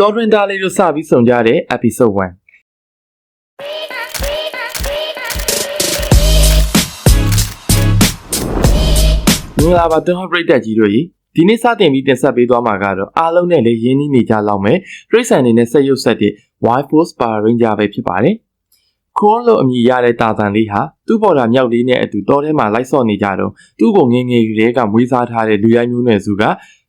တော်တွင်သားလေးတို့စပြီးဆုံကြတဲ့ episode 1မင်္ဂလာပါတွန်းဟပရိသတ်ကြီးတို့ရေဒီနေ့စတင်ပြီးတင်ဆက်ပေးသွားမှာကတော့အားလုံးနဲ့လည်းရင်းနှီးနေကြလောက်မယ်ပြိဿန်နေနဲ့ဆက်ရုပ်ဆက်တဲ့ Wild Force Power Ranger ပဲဖြစ်ပါတယ်ခွန်လို့အမည်ရတဲ့တာဇန်လေးဟာသူ့ပေါ်တာမြောက်လေးနဲ့အတူတောထဲမှာလိုက်ဆော့နေကြတော့သူ့ကိုငငယ်ကလေးကမွေးစားထားတဲ့လူရိုင်းမျိုးနွယ်စုက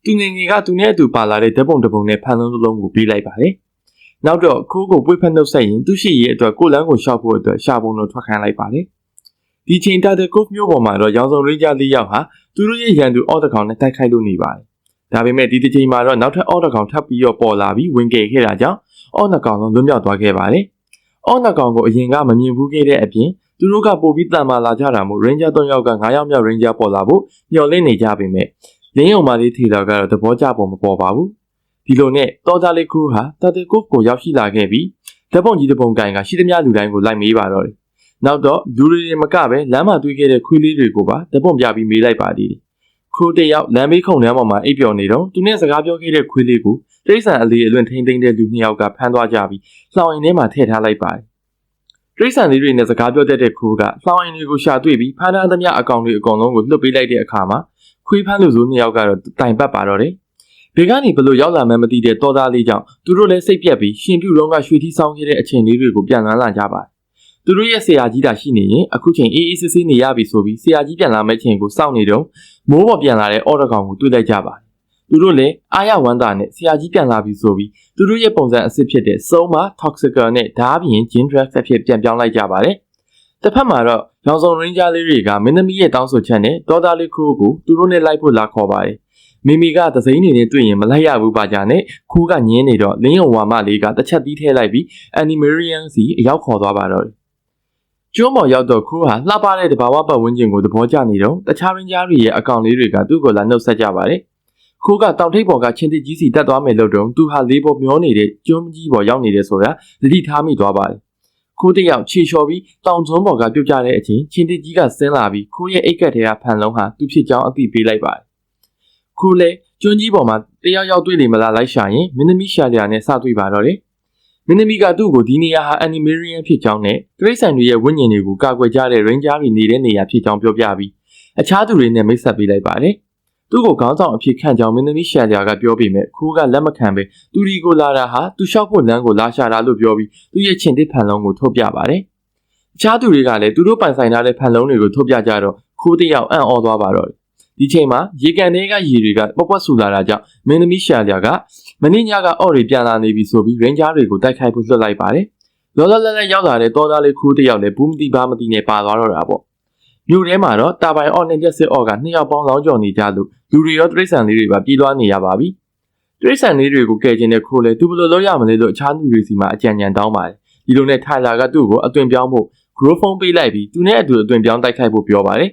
သူငငယ်ကသူနဲ့အတူပါလာတဲ့ဓပုံတပုံနဲ့ဖန်လုံးလုံးလုံးကိုပေးလိုက်ပါတယ်။နောက်တော့ခိုးကိုပွေ့ဖက်နှုတ်ဆက်ရင်သူ့ရှိရဲ့အတွက်ကိုလန်းကိုရှောက်ဖို့အတွက်ရှာပုံတို့ထွက်ခိုင်းလိုက်ပါတယ်။ဒီချိန်တာတဲ့ကုတ်မျိုးပေါ်မှာတော့ရောင်စုံရင်းကြလေးယောက်ဟာသူတို့ရဲ့ရန်သူအော်တကောင်နဲ့တိုက်ခိုက်လို့နေပါတယ်။ဒါပေမဲ့ဒီတစ်ချိန်မှာတော့နောက်ထပ်အော်တကောင်ထပ်ပြီးတော့ပေါ်လာပြီးဝင်ကယ်ခဲ့တာကြောင့်အော်နှကောင်လုံးလွတ်မြောက်သွားခဲ့ပါတယ်။အော်နှကောင်ကိုအရင်ကမမြင်ဘူးခဲ့တဲ့အပြင်သူတို့ကပို့ပြီးတန်မာလာကြတာမို့ Ranger 3ယောက်က9ယောက်မြောက် Ranger ပေါ်လာဖို့မျှော်လင့်နေကြပေမဲ့ လင်းယုံမာလေးထီလာကတော့သဘောကျပုံမပေါ်ပါဘူးဒီလိုနဲ့တော်ကြလေးခူးဟာတာတေကုတ်ကိုရောက်ရှိလာခဲ့ပြီးဓပုံကြီးတပုံကန်ကရှိသမျှလူတိုင်းကိုလိုက်မေးပါတော့တယ်နောက်တော့လူတွေမကပဲလမ်းမှာတွေ့ခဲ့တဲ့ခွေးလေးတွေကိုပါဓပုံပြပြီးမေးလိုက်ပါသေးတယ်ခူးတယောက်လမ်းမေးခုံလမ်းပေါ်မှာအိပ်ပျော်နေတော့သူနဲ့စကားပြောခဲ့တဲ့ခွေးလေးကိုတိရစ္ဆာန်အလေးအလွန်ထိမ့်သိမ့်တဲ့လူနှစ်ယောက်ကဖမ်းသွားကြပြီးလှောင်အိမ်ထဲမှာထည့်ထားလိုက်ပါတယ်တိရစ္ဆာန်လေးတွေနဲ့စကားပြောတတ်တဲ့ခူးကလှောင်အိမ်တွေကိုရှာတွေ့ပြီးဖမ်းထားသမျှအကောင်တွေအကောင်လုံးကိုလွှတ်ပေးလိုက်တဲ့အခါမှာ ခွေးဖမ်းလူစုနှစ်ယောက်ကတော့တိုင်ပတ်ပါတော့တယ်။ဘေကနေဘလို့ရောက်လာမှန်းမသိတဲ့တော်သားလေးကြောင့်သူတို့လည်းစိတ်ပြက်ပြီးရှင်ပြုတ်တော့ကရွှေထီးဆောင်ခဲ့တဲ့အချိန်လေးတွေကိုပြန်လန်းလာကြပါတယ်။သူတို့ရဲ့ဆရာကြီးတာရှိနေရင်အခုချိန်အေးအေးဆေးဆေးနေရပြီဆိုပြီးဆရာကြီးပြန်လာမယ့်ချိန်ကိုစောင့်နေတော့မိုးပေါ်ပြန်လာတဲ့အော်ဒကောင်ကိုတွေ့လိုက်ကြပါတယ်။သူတို့လည်းအာရဝန္တာနဲ့ဆရာကြီးပြန်လာပြီဆိုပြီးသူတို့ရဲ့ပုံစံအစ်စ်ဖြစ်တဲ့စုံမ toxical နဲ့ဓားပြင် gin drug အဖြစ်ပြန်ပြောင်းလိုက်ကြပါတယ်။ တစ်ဖက်မှာတော့ရောင်စုံရင်းကြားလေးတွေကမင်းသမီးရဲ့တောင်းဆိုချက်နဲ့ဒေါ်သားလေးခိုးကိုသူတို့နဲ့လိုက်ဖို့လာခေါ်ပါတယ်။မိမိကသစိမ်းနေနဲ့တွေ့ရင်မလိုက်ရဘူးပါကြနဲ့ခိုးကညင်းနေတော့လင်းယုံဝါမလေးကတစ်ချက်တီးထဲလိုက်ပြီး Animarian စီအရောက်ခေါ်သွားပါတော့တယ်။ကျွန်းပေါ်ရောက်တော့ခိုးဟာလှပတဲ့တဘာဝပတ်ဝန်းကျင်ကိုသဘောကျနေတော့တခြားရင်းကြားတွေရဲ့အကောင့်လေးတွေကသူ့ကိုလာနှုတ်ဆက်ကြပါတယ်။ခိုးကတောင်ထိပ်ပေါ်ကချင်းတစ်ကြီးစီတက်သွားမယ်လို့တော့သူဟာလေးပေါ်မျောနေတဲ့ကျွန်းကြီးပေါ်ရောက်နေတယ်ဆိုတာသတိထားမိသွားပါတယ်။ ခိုးတယောက်ခြေလျှော်ပြီးတောင်ကျွန်းပေါ်ကပြုတ်ကျတဲ့အချိန်ချင်းတစ်ကြီးကဆင်းလာပြီးခိုးရဲ့အိတ်ကက်ထဲကဖန်လုံးဟာသူ့ဖြစ်ကြောင်းအသိပေးလိုက်ပါတယ်။ခိုးလည်းကျွန်းကြီးပေါ်မှာတယောက်ယောက်တွေ့နေမလားလိုက်ရှာရင်မင်းသမီးရှာလျာနဲ့စတွေ့ပါတော့တယ်။မင်းသမီးကသူ့ကိုဒီနေရာဟာ Animarian ဖြစ်ကြောင်းနဲ့တရိတ်ဆန်တွေရဲ့ဝိညာဉ်တွေကိုကာကွယ်ကြတဲ့ Ranger တွေနေတဲ့နေရာဖြစ်ကြောင်းပြောပြပြီးအခြားသူတွေနဲ့မိတ်ဆက်ပေးလိုက်ပါတယ်။ သူ့ကိုခေါင်းဆောင်အဖြစ်ခံကြောင်းမင်းသမီးရှာလျာကပြောပေမဲ့ခိုးကလက်မခံပဲသူဒီကိုလာတာဟာသူလျှောက်ဖို့လမ်းကိုလာရှာတာလို့ပြောပြီးသူ့ရဲ့ချင်တစ်ဖန်လုံးကိုထုတ်ပြပါတယ်။အခြားသူတွေကလည်းသူတို့ပိုင်ဆိုင်ထားတဲ့ဖန်လုံးတွေကိုထုတ်ပြကြတော့ခိုးတယောက်အံ့ဩသွားပါတော့တယ်။ဒီချိန်မှာရေကန်တွေကရေတွေကပွက်ပွက်ဆူလာတာကြောင့်မင်းသမီးရှာလျာကမင်းညကအော်တွေပြန်လာနေပြီဆိုပြီး Ranger တွေကိုတိုက်ခိုက်ဖို့လွှတ်လိုက်ပါတယ်။လောလောလတ်လတ်ရောက်လာတဲ့တော်သားလေးခိုးတယောက်လည်းဘူးမတိပါမတိနဲ့ပါသွားတော့တာပေါ့။ မြို့ထဲမှာတော့တာပိုင်အော့နဲ့ရက်စစ်အော့ကနှစ်ယောက်ပေါင်းလောင်းကြော်နေကြလို့လူတွေရောတရိษံလေးတွေပါပြေးသွားနေရပါပြီ။တရိษံလေးတွေကိုကယ်ခြင်းနဲ့ခိုးလဲသူဘယ်လိုလုပ်ရမလဲလို့အခြားလူတွေစီမှာအကြံဉာဏ်တောင်းပါတယ်။ဒီလိုနဲ့ထိုင်လာကသူ့ကိုအသွင်ပြောင်းဖို့ group phone ပေးလိုက်ပြီးသူနဲ့အတူအသွင်ပြောင်းတိုက်ခိုက်ဖို့ပြောပါတယ်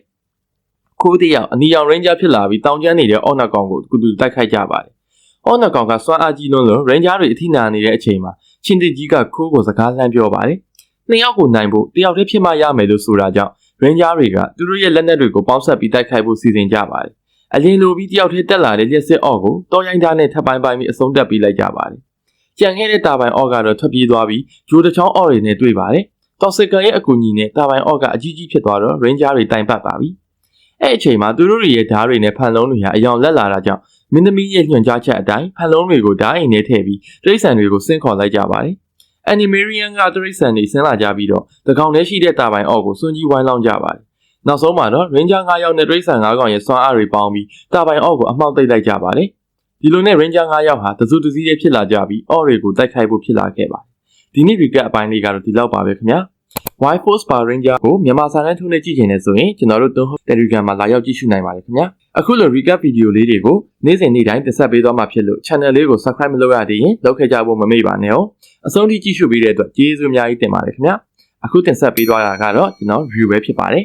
။ခိုးတယောက်အနီရောင် ranger ဖြစ်လာပြီးတောင်ကျမ်းနေတဲ့အော့နကောင်ကိုကူတူတိုက်ခိုက်ကြပါတယ်။အော့နကောင်ကစွမ်းအားကြီးလွန်းလို့ ranger တွေအထိနာနေတဲ့အချိန်မှာချင်းတကြီးကခိုးကိုစကားလှမ်းပြောပါတယ်။နှစ်ယောက်ကိုနိုင်ဖို့တယောက်တည်းဖြစ်မှရမယ်လို့ဆိုတာကြောင့် ranger တွေကသူတို့ရဲ့လက်နက်တွေကိုပေါင်းဆက်ပြီးတိုက်ခိုက်ဖို့စီစဉ်ကြပါတယ်။အရင်လိုပြီးတယောက်တည်းတက်လာတဲ့လက်စစ်အော့ကိုတော်ရိုင်းသားနဲ့ထပ်ပိုင်းပိုင်းပြီးအဆုံးတက်ပြီးလိုက်ကြပါတယ်။ကြံခဲ့တဲ့တာပိုင်အော့ကတော့ထွက်ပြေးသွားပြီးဂျိုးတစ်ချောင်းအော့တွေနဲ့တွေ့ပါတယ်။တော်စကရဲ့အကူအညီနဲ့တာပိုင်အော့ကအကြီးကြီးဖြစ်သွားတော့ ranger တွေတိုင်ပတ်ပါပြီ။အဲ့အချိန်မှာသူတို့ရဲ့ဓားတွေနဲ့ဖန်လုံးတွေဟာအယောင်လက်လာတာကြောင့်မင်းသမီးရဲ့ညွှန်ကြားချက်အတိုင်းဖန်လုံးတွေကိုဓားအိမ်ထဲထည့်ပြီးတိရစ္ဆာန်တွေကိုဆင်းခေါ်လိုက်ကြပါတယ်။ Animarian ကတိရစ္ဆာန်တွေဆင်းလာကြပြီးတော့တကောင်ထဲရှိတဲ့တာပိုင်အော့ကိုစွန့်ကြီးဝိုင်းလောင်းကြပါတယ်။နောက်ဆုံးမှာတော့ Ranger 9ယောက်နဲ့တိရစ္ဆာန်9ကောင်ရဲ့စွမ်းအားတွေပေါင်းပြီးတာပိုင်အော့ကိုအမှောက်သိပ်လိုက်ကြပါတယ်။ဒီလိုနဲ့ Ranger 9ယောက်ဟာတစုတစည်းရဲ့ဖြစ်လာကြပြီးအော့တွေကိုတိုက်ခိုက်ဖို့ဖြစ်လာခဲ့ပါတယ်။ဒီနေ့ recap အပိုင်းလေးကတော့ဒီလောက်ပါပဲခင်ဗျာ။ White Force Power Ranger ကိုမြန်မာစာနဲ့ထုံးနဲ့ကြည့်ချင်တယ်ဆိုရင်ကျွန်တော်တို့တွန်းဟုတ် Telegram မှာလာရောက်ကြည့်ရှုနိုင်ပါတယ်ခင်ဗျာ အခုလို recap video လေးတွေကိုနေ့စဉ်နေ့တိုင်းတင်ဆက်ပေးသွားမှာဖြစ်လို့ channel လေးကို subscribe မလုပ်ရသေးရင်လုပ်ခဲ့ကြဖို့မမေ့ပါနဲ့哦အဆုံးထိကြည့်ရှုပေးတဲ့အတွက်ကျေးဇူးအများကြီးတင်ပါတယ်ခင်ဗျာအခုတင်ဆက်ပေးသွားတာကတော့ကျွန်တော် review ပဲဖြစ်ပါတယ်